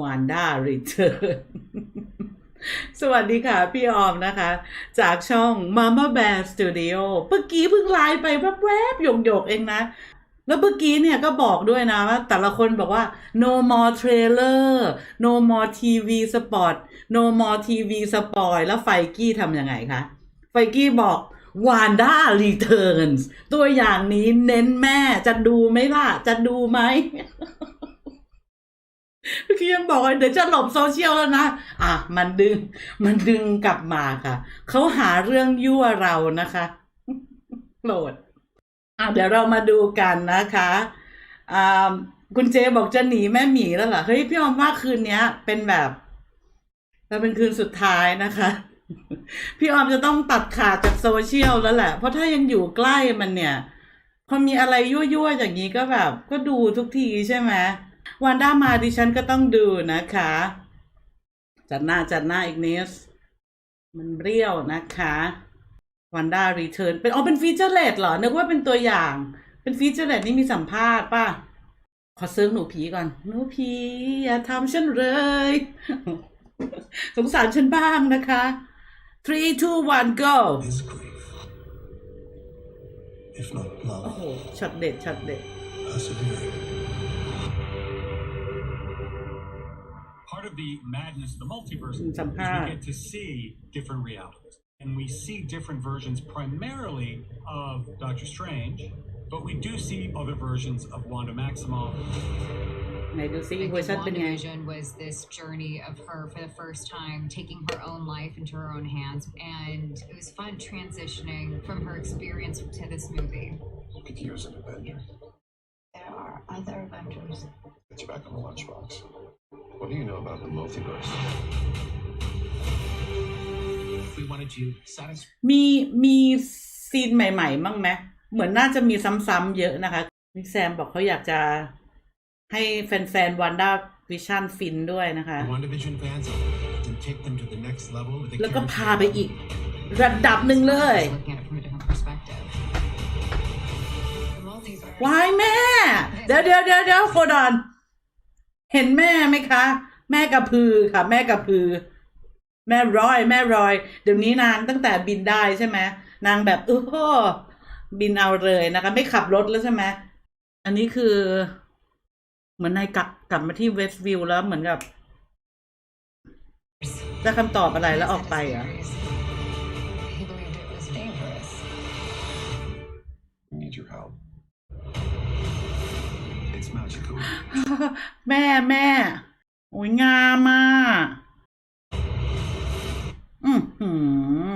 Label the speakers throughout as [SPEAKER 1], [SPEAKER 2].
[SPEAKER 1] วานด้ารีเทิร์นสวัสดีค่ะ พี่ออมนะคะ จากช่อง Mama Bear Studio เมื่อกี้เพิ่งไลน์ไปแวบๆหยกๆเองนะ แล้วเมื่อกี้เนี่ยก็บอกด้วยนะว่าแต่ละคนบอกว่า no more trailer no more TV spot no more TV spoil แล้วไฟกี้ทำยังไงคะ ไฟกี้บอก Wanda Returns ตัวอย่างนี้เน้นแม่จะดูไหมล่ะ จะดูไหม เมื่อยังบอกว่าเดี๋ยวจะหลบโซเชียลแล้วนะ อะ มันดึง มันดึงกลับมาค่ะ เขาหาเรื่องยั่วเรานะคะโหลดอะเดี๋ยวเรามาดูกันนะคะอ่าคุณเจบอกจะหนีแม่หมีแล้วเหรอ เฮ้ยพี่ออมว่าคืนเนี้ย เป็นแบบเราเป็นคืนสุดท้ายนะคะ พี่ออมจะต้องตัดขาดจากโซเชียลแล้วแหละ เพราะถ้ายังอยู่ใกล้มันเนี่ย พอมีอะไรยั่วๆอย่างนี้ก็แบบ ก็ดูทุกทีใช่ไหม วันด้ามาดิฉันก็ต้องดูนะคะ จัดหน้าจัดหน้าอีกนิดมันเรียวนะคะวันด้ารีเทิร์นเป็นอ๋อเป็นฟีเจอร์เลดเหรอนึกว่าเป็นตัวอย่าง เป็นฟีเจอร์เลดนี่มีสัมภาษณ์ป่ะ ขอเซิร์ฟหนูผีก่อน หนูผีอย่าทำฉันเลย สงสารฉันบ้างนะคะ three two one go
[SPEAKER 2] is grief. If not
[SPEAKER 1] โอ้โห
[SPEAKER 2] love,
[SPEAKER 1] ช็อตเด็ดช็อตเด็ด
[SPEAKER 3] part of the madness of the multiverse is we get to see different realities. And we see different versions primarily of Doctor Strange, but we do see other versions of Wanda Maximoff.
[SPEAKER 1] Maybe sige,
[SPEAKER 4] like
[SPEAKER 1] voice
[SPEAKER 4] out was this journey of her for the first time taking her own life into her own hands. And it was fun transitioning from her experience to this movie.
[SPEAKER 2] You could use an Avenger.
[SPEAKER 5] There are other Avengers.
[SPEAKER 2] Get you back on the lunchbox. What do you know about the multiverse?
[SPEAKER 6] we wanted to satisfy
[SPEAKER 1] มีมีซีนใหม่ๆมั้งไหมเหมือนน่าจะมีซ้ำๆเยอะนะคะมิกแซมบอกเขาอยากจะให้แฟนๆวันด้าวิชั่นฟินด้วยนะคะ
[SPEAKER 6] the WandaVision fans and take them to the next level with the
[SPEAKER 1] แล้วก็
[SPEAKER 6] character
[SPEAKER 1] พาไปอีก ระดับหนึ่งเลย
[SPEAKER 4] Just looking at it from a different perspective.
[SPEAKER 5] The multiverse.
[SPEAKER 1] วายแม่ เดี๋ยวเดี๋ยวเดี๋ยวเดี๋ยวโคดอน เห็นแม่ไหมคะ แม่กระพือค่ะ แม่กระพือ แม่ร้อย แม่รอย เดี๋ยวนี้นางตั้งแต่บินได้ใช่ไหมนางแบบเออบินเอาเลยนะคะ ไม่ขับรถแล้วใช่ไหมอันนี้คือ เหมือนนายกลับกลับมาที่เวสต์วิวแล้วเหมือนกับได้คำตอบอะไรแล้วออกไปเหรอะ
[SPEAKER 2] It's magical.
[SPEAKER 1] แม่แม่โอ้ยงามมากอือหือ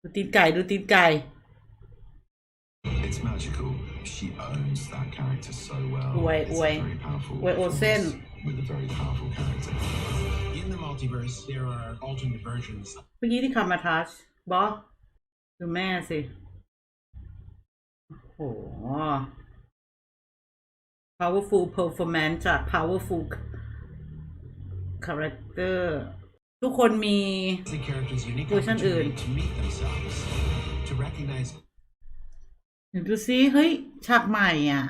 [SPEAKER 1] ดูตีนไก่ดูตีนไก่
[SPEAKER 2] It's magical. She owns that character so well.
[SPEAKER 1] Wait,
[SPEAKER 2] It's a
[SPEAKER 1] wait.
[SPEAKER 2] very powerful
[SPEAKER 1] Wait, oh, Sen.
[SPEAKER 2] performance with a very powerful character.
[SPEAKER 6] in the multiverse there are alternate versions
[SPEAKER 1] เมื่อกี้ที่ขับมาทัชบอสดูแม่สิ โอ้โห powerful performance จาก powerful character ทุกคนมี
[SPEAKER 6] the characters unique
[SPEAKER 1] Version
[SPEAKER 6] opportunity
[SPEAKER 1] อื่น
[SPEAKER 6] to meet themselves to recognize
[SPEAKER 1] เดี๋ยวดูซิเฮ้ย ฉากใหม่อะ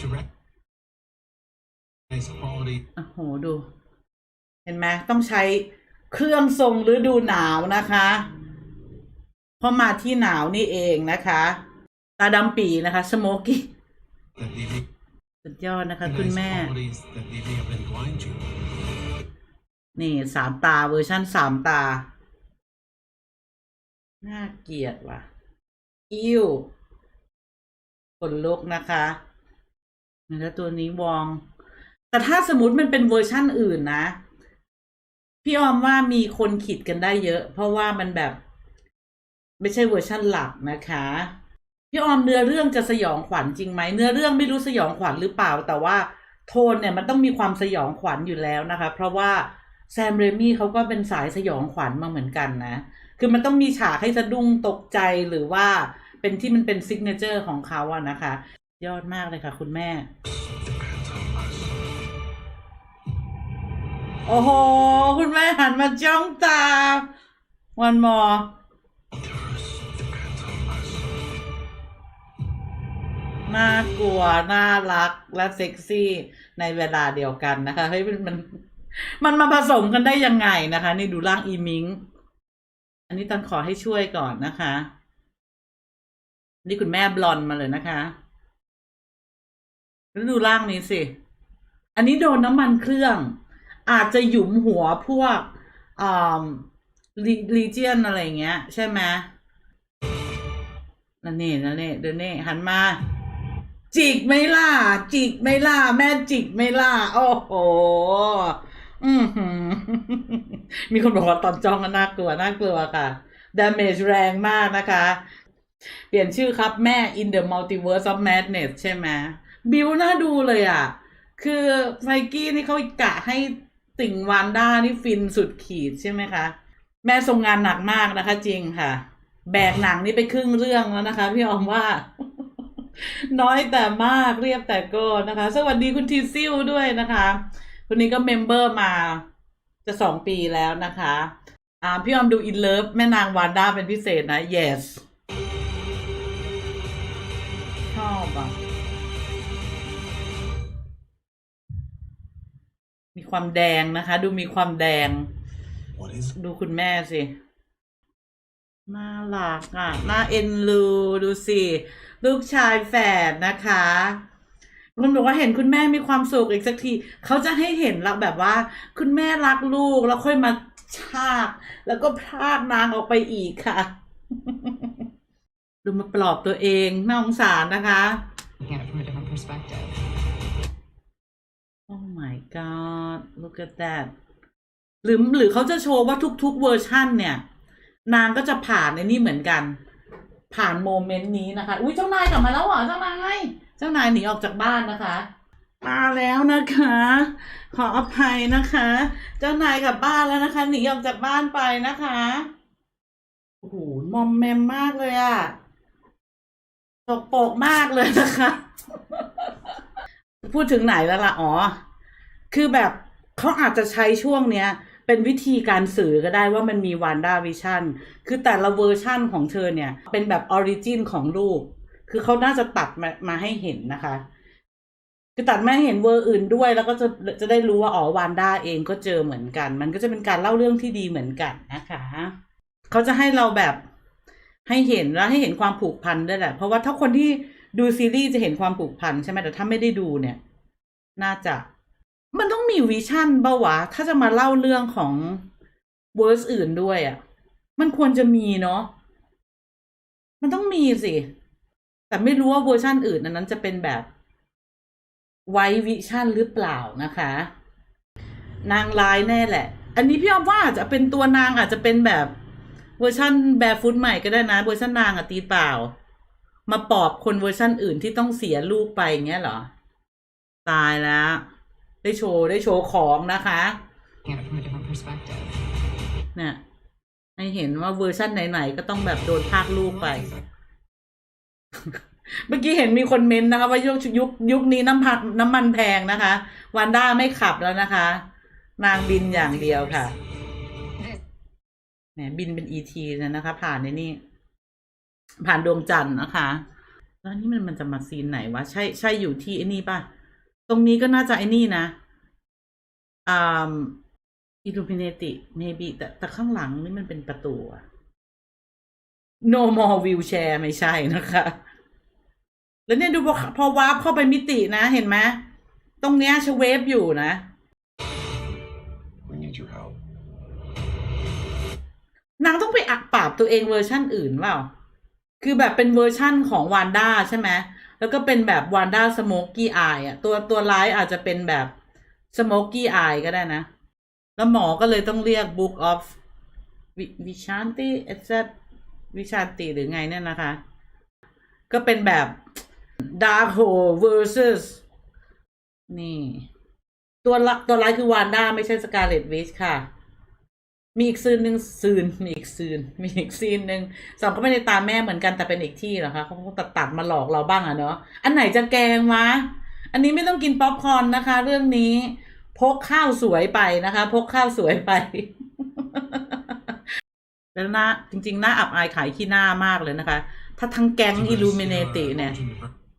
[SPEAKER 6] to recognize quality
[SPEAKER 1] โอ้โห ดู เห็นไหมต้องใช้เครื่องทรงฤดูหนาวนะคะเพราะมาที่หนาวนี่เองนะคะ ตาดำปีนะคะ สโมกี้
[SPEAKER 6] that they may
[SPEAKER 1] สุดยอดนะคะ คุณ
[SPEAKER 6] recognize
[SPEAKER 1] แม่
[SPEAKER 6] qualities that they may have been blind to
[SPEAKER 1] นี่สามตาเวอร์ชั่นสามตา น่าเกลียดว่ะ อิ้วขนลุกนะคะแล้วตัวนี้วอง แต่ถ้าสมมติมันเป็นเวอร์ชั่นอื่นนะ พี่ออมว่ามีคนขิดกันได้เยอะ เพราะว่ามันแบบ ไม่ใช่เวอร์ชั่นหลักนะคะ พี่ออมเนื้อเรื่องจะสยองขวัญจริงไหมเนื้อเรื่องไม่รู้สยองขวัญหรือเปล่า แต่ว่าโทนเนี่ยมันต้องมีความสยองขวัญอยู่แล้วนะคะ เพราะว่าแซมเรมี่เขาก็เป็นสายสยองขวัญมาเหมือนกันนะ คือมันต้องมีฉากให้สะดุ้งตกใจหรือว่าเป็นที่มันเป็นซิกเนเจอร์ของเขาอะนะคะ ยอดมากเลยค่ะคุณแม่ โอ้โห คุณแม่หันมาจ้องตา วันมอ น่ากลัว น่ารักและเซ็กซี่ในเวลาเดียวกันนะคะเฮ้ยมันมันมันมาผสมกันได้ยังไงนะคะ นี่ดูร่างอีมิง อันนี้ตันขอให้ช่วยก่อนนะคะ นี่คุณแม่บลอนมาเลยนะคะแล้วดูร่างนี้สิ อันนี้โดนน้ำมันเครื่อง อาจจะหยุมหัวพวกอ่าลีเจียนอะไรเงี้ย ใช่ไหมนั่นนี่นั่นนี่เดี๋ยวนี่หันมา จิกไม่ล่ะจิกไม่ล่ะแม่จิกไม่ล่ะโอ้โหอือหือมีคนบอกว่าตอนจองก็น่ากลัวน่ากลัวค่ะ damage แรงมากนะคะ เปลี่ยนชื่อครับแม่ in the multiverse of madness ใช่ไหมบิวน่าดูเลยอะ คือไฟกี้นี่เขากะให้ติ่งวานด้านี่ฟินสุดขีดใช่ไหมคะ แม่ทรงงานหนักมากนะคะจริงค่ะ แบกหนังนี่ไปครึ่งเรื่องแล้วนะคะ พี่ออมว่า น้อยแต่มากเรียบแต่โก็นะคะ สวัสดีคุณทีซิลด้วยนะคะคนนี้ก็เมมเบอร์มาจะสองปีแล้วนะคะอ่าพี่ออมดูอินเลิฟแม่นางวานด้าเป็นพิเศษนะ yes ชอบอะ มีความแดงนะคะ ดูมีความแดง
[SPEAKER 6] What is
[SPEAKER 1] ดูคุณแม่สิ น่ารักอะน่าเอ็นดูดูสิ ลูกชายแฝดนะคะคุณบอกว่าเห็นคุณแม่มีความสุขอีกสักที เขาจะให้เห็นเราแบบว่า คุณแม่รักลูกแล้วค่อยมาชากแล้วก็พรากนางออกไปอีกค่ะ ดูมาปลอบตัวเองน่าสงสารนะคะ
[SPEAKER 5] Looking at it from a different perspective.
[SPEAKER 1] Oh my god look at that หรือหรือเขาจะโชว์ว่าทุกๆเวอร์ชั่นเนี่ย นางก็จะผ่านในนี่เหมือนกัน ผ่านโมเมนต์นี้นะคะ อุ้ยเจ้านายกลับมาแล้วเหรอเจ้านาย เจ้านายหนีออกจากบ้านนะคะ มาแล้วนะคะ ขออภัยนะคะ เจ้านายกลับบ้านแล้วนะคะ หนีออกจากบ้านไปนะคะ โอ้โห มอมแมมมากเลยอะตกโปกมากเลยนะคะ พูดถึงไหนแล้วล่ะ อ๋อ คือแบบเขาอาจจะใช้ช่วงเนี้ย เป็นวิธีการสื่อก็ได้ว่ามันมีวันด้าวิชั่นคือแต่ละเวอร์ชั่นของเธอเนี่ย เป็นแบบออริจินของลูกคือเขาน่าจะตัดมามาให้เห็นนะคะ คือตัดมาให้เห็นเวอร์อื่นด้วย แล้วก็จะจะได้รู้ว่าอ๋อวานด้าเองก็เจอเหมือนกัน มันก็จะเป็นการเล่าเรื่องที่ดีเหมือนกันนะคะเขาจะให้เราแบบให้เห็นแล้วให้เห็นความผูกพันด้วยแหละ เพราะว่าถ้าคนที่ดูซีรีส์จะเห็นความผูกพันใช่ไหมแต่ถ้าไม่ได้ดูเนี่ย น่าจะ มันต้องมีวิชั่นเปล่าวะ ถ้าจะมาเล่าเรื่องของเวอร์สอื่นด้วยอะ่ะ มันควรจะมีเนาะมันต้องมีสิ แต่ไม่รู้ว่าเวอร์ชั่นอื่นนั้นจะเป็นแบบไววิชั่นหรือเปล่านะคะ นางร้ายแน่แหละ อันนี้พี่อ้อมว่าอาจจะเป็นตัวนางอาจจะเป็นแบบเวอร์ชั่นแบร์ฟุตใหม่ก็ได้นะ เวอร์ชันนางอะตีเปล่า มาปอบคนเวอร์ชั่นอื่นที่ต้องเสียลูกไปอย่างเงี้ยเหรอ ตายแล้ว ได้โชว์ ได้โชว์ของนะคะ
[SPEAKER 5] Looking at it from a different perspective.
[SPEAKER 1] เนี่ยให้เห็นว่าเวอร์ชั่นไหนๆก็ต้องแบบโดนพากลูกไป เมื่อกี้เห็นมีคนเมนต์นะคะ ว่ายุคยุคยุคนี้น้ำพันน้ำมันแพงนะคะ วันด้าไม่ขับแล้วนะคะ นางบินอย่างเดียวค่ะแหมบินเป็นอีทีเลยนะคะ ผ่านในนี่ ผ่านดวงจันทร์นะคะ แล้วนี่มันมันจะมาซีนไหนวะ ใช่ใช่อยู่ที่ไอ้นี่ป่ะ ตรงนี้ก็น่าจะไอ้นี่นะอ่าอิลูมิเนติ maybe แต่แต่ข้างหลังนี่มันเป็นประตูอะ no more wheelchair ไม่ใช่นะคะ แล้วเนี่ยดูพอพอวาร์ปเข้าไปมิตินะเห็นไหมตรงเนี้ยชเวฟอยู่นะ
[SPEAKER 2] We need your help.
[SPEAKER 1] นางต้องไปอักปราบตัวเองเวอร์ชั่นอื่นเปล่า คือแบบเป็นเวอร์ชั่นของวานด้าใช่ไหม แล้วก็เป็นแบบวานด้าสโมกกี้อายอะ ตัวตัวร้ายอาจจะเป็นแบบสโมกกี้อายก็ได้นะ แล้วหมอก็เลยต้องเรียก Book of วิชานติเอซวิชานติหรือไงเนี่ยนะคะ ก็เป็นแบบ Dark Hole versus นี่ ตัวละตัวร้ายคือวานด้าไม่ใช่สกาเลตวิชค่ะ มีอีกซีนหนึ่งซีนมีอีกซีนมีอีกซีนหนึ่งสองก็ไม่ได้ตามแม่เหมือนกันแต่เป็นอีกที่เหรอคะเขาคงตัดตัดมาหลอกเราบ้างอะเนาะอันไหนจะแกงวะอันนี้ไม่ต้องกินป๊อปคอร์นนะคะ เรื่องนี้ พกข้าวสวยไปนะคะ พกข้าวสวยไปแล้วหน้าจริงๆหน้าอับอายขายขี้หน้ามากเลยนะคะ ถ้าทั้งแก๊งอิลูมิเนติเนี่ย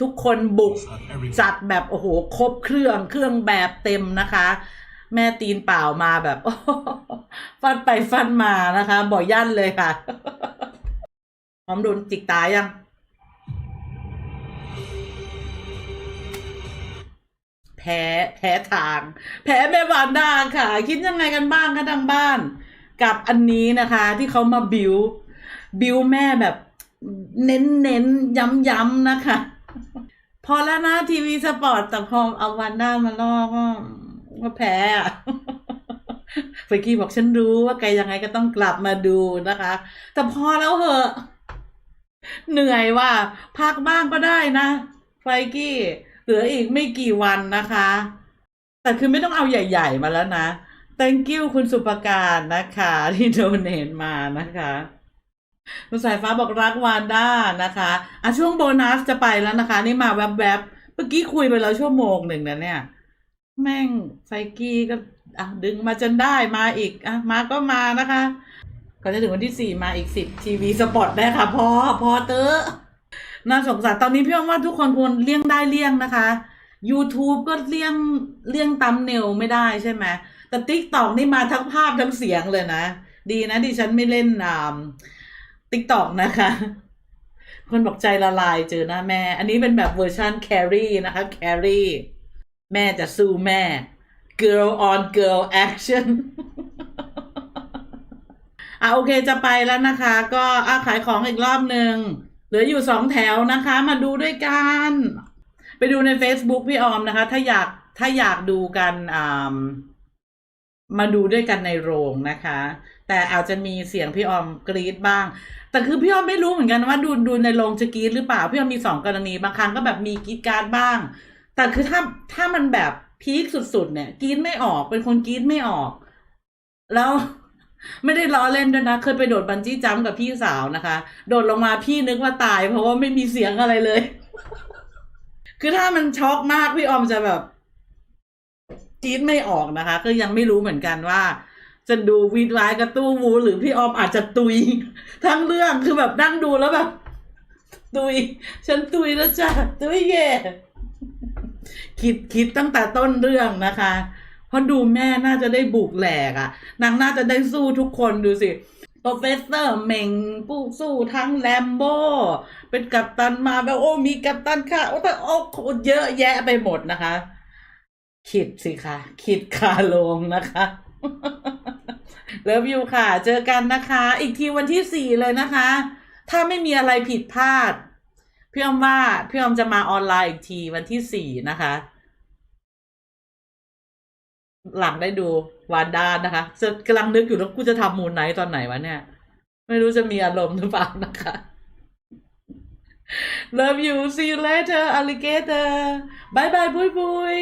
[SPEAKER 1] ทุกคนบุก
[SPEAKER 6] of everything.
[SPEAKER 1] จัดแบบ โอ้โห ครบเครื่องเครื่องแบบเต็มนะคะ แม่ตีนเปล่ามาแบบฟันไปฟันมานะคะ บ่อยั่นเลยค่ะพร้อมโดนจิกตายยัง แพ้แพ้ทาง แพ้แม่วานดาค่ะ คิดยังไงกันบ้างคะทางบ้าน กับอันนี้นะคะ ที่เขามาบิว บิวแม่แบบ เน้นเน้นย้ำย้ำนะคะ พอแล้วนะทีวีสปอร์ตแต่พอเอาวันด้ามาล่อก็ ก็แพ้อะเฟกี้บอกฉันรู้ว่าแกยังไงก็ต้องกลับมาดูนะคะ แต่พอแล้วเหอะ เหนื่อยว่า พักบ้างก็ได้นะไฟกี้เหลืออีกไม่กี่วันนะคะ แต่คือไม่ต้องเอาใหญ่ ๆ มาแล้วนะ thank you คุณสุภการนะคะ ที่โดนเนมานะคะคุณสายฟ้าบอกรักวานด้านะคะอะช่วงโบนัสจะไปแล้วนะคะ นี่มาแวบๆเมื่อกี้คุยไปแล้วชั่วโมงหนึ่งนะเนี่ย แม่งไฟกี้ก็อะดึงมาจนได้มาอีกอะมาก็มานะคะก็จะถึงวันที่สี่มาอีกสิบทีวีสปอตได้ค่ะพอพอเตอะน่าสงสารตอนนี้พี่ว่าทุกคนควรเลี่ยงได้เลี่ยงนะคะ YouTube ก็เลี่ยงเลี่ยงตำเนลไม่ได้ใช่ไหมแต่ TikTok นี่มาทั้งภาพทั้งเสียงเลยนะ ดีนะดิฉันไม่เล่นอ่า TikTok นะคะ คนบอกใจละลายเจอหน้าแม่ อันนี้เป็นแบบเวอร์ชันแครี่นะคะแครี่ แม่จะสู้แม่ girl on girl action อะโอเคจะไปแล้วนะคะ ก็อะขายของอีกรอบหนึ่งเหลืออยู่สองแถวนะคะ มาดูด้วยกัน ไปดูใน Facebook พี่ออมนะคะ ถ้าอยากถ้าอยากดูกันอ่ามาดูด้วยกันในโรงนะคะ แต่อาจจะมีเสียงพี่ออมกรี๊ดบ้าง แต่คือพี่ออมไม่รู้เหมือนกันว่าดูดูในโรงจะกรี๊ดหรือเปล่า พี่ออมมีสองกรณีบางครั้งก็แบบมีกรี๊ดการ์ดบ้าง แต่คือถ้าถ้ามันแบบพีคสุดๆ เนี่ยกรี๊ดไม่ออกเป็นคนกรี๊ดไม่ออก แล้วไม่ได้ล้อเล่นด้วยนะ เคยไปโดดบันจี้จัมกับพี่สาวนะคะ โดดลงมาพี่นึกว่าตาย เพราะว่าไม่มีเสียงอะไรเลย คือถ้ามันช็อกมากพี่ออมจะแบบกรี๊ดไม่ออกนะคะ ก็ยังไม่รู้เหมือนกันว่า จะดูวีดไวายกับตู้วูหรือพี่ออมอาจจะตุย ทั้งเรื่องคือแบบนั่งดูแล้วแบบ ตุย ฉันตุยแล้วจ้ะตุยเย่ คิดคิดตั้งแต่ต้นเรื่องนะคะเพราะดูแม่น่าจะได้บุกแหลกอะ่ะนางน่าจะได้สู้ทุกคนดูสิโปรเฟสเซอร์เมงผู้สู้ทั้งแลมโบเป็นกัปตันมาแบบโอ้มีกัปตันค่ะโอ้แต่โอ้โหเยอะแยะไปหมดนะคะ คิดสิคะคิดคาลงนะคะเลิฟยูค่ะ เจอกันนะคะ อีกทีวันที่สี่เลยนะคะ ถ้าไม่มีอะไรผิดพลาด พี่ออมว่าพี่ออมจะมาออนไลน์อีกทีวันที่สี่นะคะ หลังได้ดูวานด้านะคะจะกำลังนึกอยู่แล้วกูจะทำมูนไนท์ตอนไหนวะเนี่ย ไม่รู้จะมีอารมณ์หรือเปล่านะคะ Love you see you later alligator bye bye บุยบุย